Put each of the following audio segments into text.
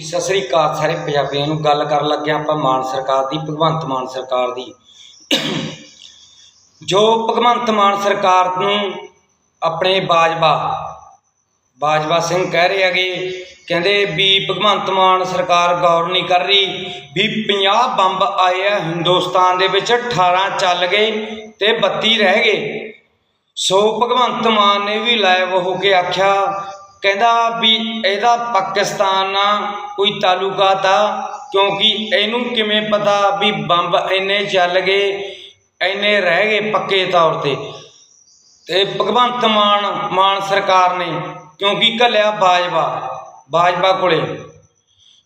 ਸਤਿ ਸ੍ਰੀ ਅਕਾਲ ਸਾਰੇ ਪੰਜਾਬੀਆਂ ਨੂੰ। ਗੱਲ ਕਰਨ ਲੱਗਿਆ ਆਪਾਂ ਮਾਨ ਸਰਕਾਰ ਦੀ, ਭਗਵੰਤ ਮਾਨ ਸਰਕਾਰ ਦੀ। ਜੋ ਭਗਵੰਤ ਮਾਨ ਸਰਕਾਰ ਨੂੰ ਆਪਣੇ ਬਾਜਵਾ ਬਾਜਵਾ ਸਿੰਘ ਕਹਿ ਰਹੇ ਹੈਗੇ, ਕਹਿੰਦੇ ਵੀ ਭਗਵੰਤ ਮਾਨ ਸਰਕਾਰ ਗੌਰ ਨਹੀਂ ਕਰ ਰਹੀ ਵੀ 50 ਬੰਬ ਆਏ ਆ ਹਿੰਦੁਸਤਾਨ ਦੇ ਵਿੱਚ 18 ਚੱਲ ਗਏ ਤੇ 32 ਰਹਿ ਗਏ। ਸੋ ਭਗਵੰਤ ਮਾਨ ਨੇ ਵੀ ਲਾਈਵ ਹੋ ਕੇ ਆਖਿਆ ਕਹਿੰਦਾ ਵੀ ਇਹਦਾ ਪਾਕਿਸਤਾਨ ਨਾਲ ਕੋਈ ਤਾਲੁਕਾ ਆ ਕਿਉਂਕਿ ਇਹਨੂੰ ਕਿਵੇਂ ਪਤਾ ਵੀ ਬੰਬ ਇੰਨੇ ਚੱਲ ਗਏ, ਇੰਨੇ ਰਹਿ ਗਏ ਪੱਕੇ ਤੌਰ ਤੇ। ਤੇ ਭਗਵੰਤ ਮਾਨ ਮਾਨ ਸਰਕਾਰ ਨੇ, ਕਿਉਂਕਿ ਘੱਲਿਆ ਬਾਜਵਾ ਬਾਜਵਾ ਕੋਲੇ।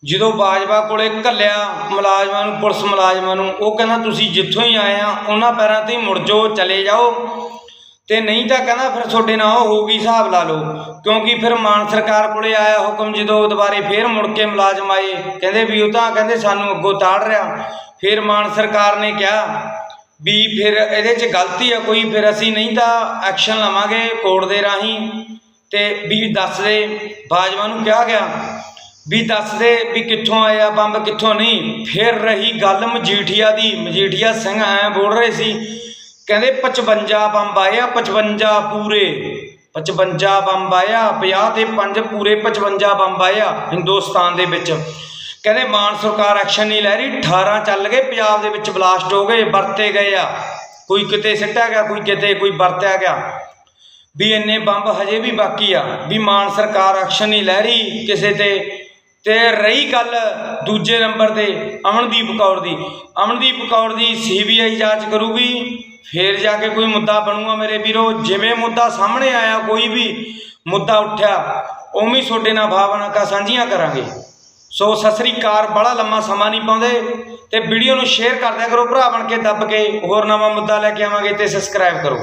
ਜਦੋਂ ਬਾਜਵਾ ਕੋਲੇ ਘੱਲਿਆ ਮੁਲਾਜ਼ਮਾਂ ਨੂੰ, ਪੁਲਿਸ ਮੁਲਾਜ਼ਮਾਂ ਨੂੰ, ਉਹ ਕਹਿੰਦਾ, ਤੁਸੀਂ ਜਿੱਥੋਂ ਹੀ ਆਏ ਆ, ਉਹਨਾਂ ਪੈਰਾਂ ਤੇ ਹੀ ਮੁੜ ਜਾਓ, ਚਲੇ ਜਾਓ। ਤੇ ਨਹੀਂ ਤਾਂ ਕਹਿੰਦਾ ਫਿਰ ਤੁਹਾਡੇ ਨਾਲ ਉਹ ਹੋਊਗੀ, ਹਿਸਾਬ ਲਾ ਲਓ। ਕਿਉਂਕਿ ਫਿਰ ਮਾਨ ਸਰਕਾਰ ਕੋਲੇ ਆਇਆ ਹੁਕਮ ਜਦੋਂ ਦੁਬਾਰੇ ਫੇਰ ਮੁੜ ਕੇ ਮੁਲਾਜ਼ਮ ਆਏ। ਕਹਿੰਦੇ ਵੀ ਉਹ ਤਾਂ ਕਹਿੰਦੇ ਸਾਨੂੰ ਅੱਗੋਂ ਤਾੜ ਰਿਹਾ। ਫਿਰ ਮਾਨ ਸਰਕਾਰ ਨੇ ਕਿਹਾ ਵੀ ਫਿਰ ਇਹਦੇ 'ਚ ਗਲਤੀ ਆ ਕੋਈ, ਫਿਰ ਅਸੀਂ ਨਹੀਂ ਤਾਂ ਐਕਸ਼ਨ ਲਵਾਂਗੇ ਕੋਰਟ ਦੇ ਰਾਹੀਂ। ਤੇ ਵੀ ਦੱਸ ਦੇ, ਬਾਜਵਾ ਨੂੰ ਕਿਹਾ ਗਿਆ ਵੀ ਦੱਸ ਦੇ ਵੀ ਕਿੱਥੋਂ ਆਇਆ ਬੰਬ ਕਿੱਥੋਂ ਨਹੀਂ। ਫਿਰ ਰਹੀ ਗੱਲ ਮਜੀਠੀਆ ਦੀ। ਮਜੀਠੀਆ ਸਿੰਘ ਐ ਬੋਲ ਰਹੇ ਸੀ ਕਹਿੰਦੇ 55 ਬੰਬ ਆਇਆ 55 ਪੂਰੇ 55 ਬੰਬ ਆਇਆ 50 ਤੇ 5 ਪੂਰੇ 55 ਬੰਬ ਆਇਆ ਹਿੰਦੁਸਤਾਨ ਦੇ ਵਿੱਚ। ਕਹਿੰਦੇ ਮਾਨ ਸਰਕਾਰ ਐਕਸ਼ਨ ਨਹੀਂ ਲੈ ਰਹੀ 18 ਚੱਲ ਗਏ, ਪੰਜਾਬ ਦੇ ਵਿੱਚ ਬਲਾਸਟ ਹੋ ਗਏ, ਵਰਤੇ ਗਏ ਆ। ਕੋਈ ਕਿਤੇ ਸਿੱਟਿਆ ਗਿਆ, ਕੋਈ ਕਿਤੇ ਕੋਈ ਵਰਤਿਆ ਗਿਆ। ਵੀ ਇੰਨੇ ਬੰਬ ਹਜੇ ਵੀ ਬਾਕੀ ਆ, ਵੀ ਮਾਨ ਸਰਕਾਰ ਐਕਸ਼ਨ ਨਹੀਂ ਲੈ ਰਹੀ ਕਿਸੇ ਤੇ। ਤੇ ਰਹੀ ਗੱਲ ਦੂਜੇ ਨੰਬਰ ਤੇ ਅਮਨਦੀਪ ਕੌਰ ਦੀ। ਅਮਨਦੀਪ ਕੌਰ ਦੀ ਸੀਬੀਆਈ ਜਾਂਚ ਕਰੂਗੀ। ਫੇਰ ਜਾ ਕੇ ਕੋਈ ਮੁੱਦਾ ਬਣੂਗਾ ਮੇਰੇ ਵੀਰੋ, ਜਿਵੇਂ ਮੁੱਦਾ ਸਾਹਮਣੇ ਆਇਆ, ਕੋਈ ਵੀ ਮੁੱਦਾ ਉੱਠਿਆ, ਉਵੇਂ ਹੀ ਤੁਹਾਡੇ ਨਾਲ ਭਾਵਨਾਕਾਂ ਸਾਂਝੀਆਂ ਕਰਾਂਗੇ। ਸੋ ਸਤਿ ਸ੍ਰੀ ਅਕਾਲ, ਬੜਾ ਲੰਮਾ ਸਮਾਂ ਨਹੀਂ ਪਾਉਂਦੇ, ਤੇ ਵੀਡੀਓ ਨੂੰ ਸ਼ੇਅਰ ਕਰਦਿਆ ਕਰੋ, ਭਰਾ ਬਣ ਕੇ, ਦੱਬ ਕੇ, ਹੋਰ ਨਵਾਂ ਮੁੱਦਾ ਲੈ ਕੇ ਆਵਾਂਗੇ ਤੇ ਸਬਸਕ੍ਰਾਈਬ ਕਰੋ।